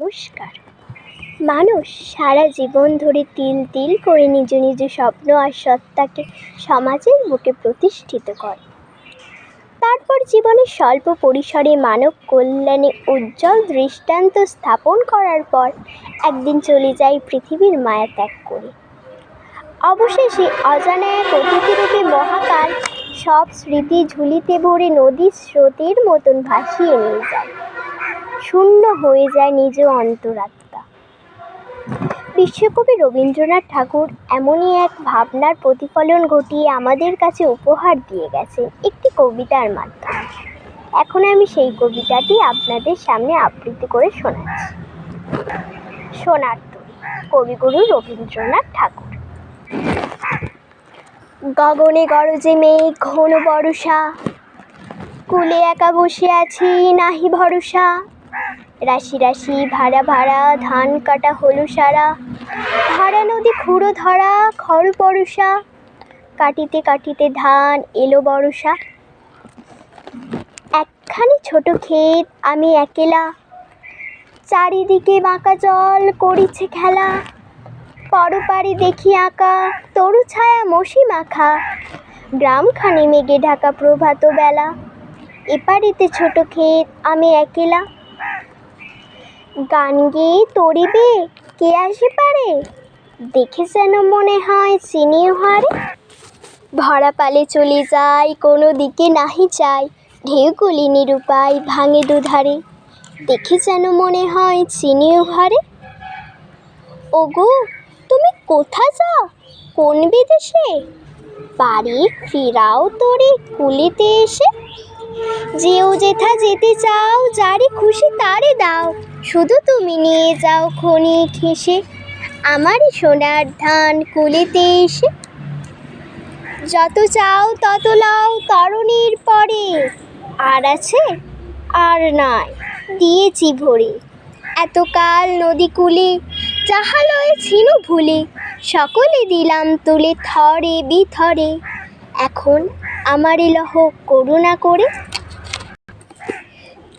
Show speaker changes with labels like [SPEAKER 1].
[SPEAKER 1] নমস্কার। মানুষ সারা জীবন ধরে তিল তিল করে নিজ নিজ স্বপ্ন আর সত্তাকে সমাজের বুকে প্রতিষ্ঠিত করে। তারপর জীবনের স্বল্প পরিসরে মানব কল্যাণে উজ্জ্বল দৃষ্টান্ত স্থাপন করার পর একদিন চলে যায় পৃথিবীর মায়া ত্যাগ করে। অবশেষে অজানা এক অতিথিরূপে মহাকাল সব স্মৃতি ঝুলিতে ভরে নদীর স্রোতের মতন ভাসিয়ে নিয়ে যায়। শূন্য হয়ে যায় নিজ অন্তরাত্মা। বিশ্বকবি রবীন্দ্রনাথ ঠাকুর এমনই এক ভাবনার প্রতিফলন ঘটিয়ে আমাদের কাছে উপহার দিয়ে গেছেন একটি কবিতার মাধ্যমে। এখন আমি সেই কবিতাটি আপনাদের সামনে আবৃত্তি করে শোনাচ্ছি। সোনার কবিগুরু রবীন্দ্রনাথ ঠাকুর। গগনে গরজে মেঘ, ঘন বর্ষা, কুলে একা বসে আছি, নাহি ভরসা। রাশি রাশি, ভাড়া ভাড়া, ধান কাটা হলো সারা, ভাড়া নদী খুঁড়ো ধরা খর পরশা কাটিতে কাটিতে ধান এলো বরষা। একখানি ছোট ক্ষেত আমি একেলা, চারিদিকে বাঁকা জল করিছে খেলা, পরপারে দেখি আঁকা, তরু ছায়া মসি মাখা, গ্রামখানি মেঘে ঢাকা প্রভাত বেলা এপারিতে ছোট ক্ষেত আমি একেলা। গান গেয়ে তরিবে কে আসে পারে? দেখে যেন মনে হয় চিনিও হারে ভরা পালে চলে যায় কোনো দিকে নাহি চাই। ঢেউগুলি নিরুপায় ভাঙে দুধারে। দেখে যেন মনে হয় চিনিও হারে ওগো, তুমি কোথা যাও? কোন বিদেশে? বাড়ি ফিরাও তোরে কুলিতে এসে। যেও যেথা যেতে চাও যারে খুশি তারে দাও। শুধু তুমি নিয়ে যাও ক্ষণিক হেসে আমারই সোনার ধান কুলিতে এসে। যত চাও তত লাও তরুণীর পরে। আর আছে, আর নাই, দিয়েছি ভরে। এতকাল নদী কূলে যাহালয়ে ছিল ভুলে, সকলে দিলাম তুলে থরে বিথরে। এখন আমারই লহ করুণা করে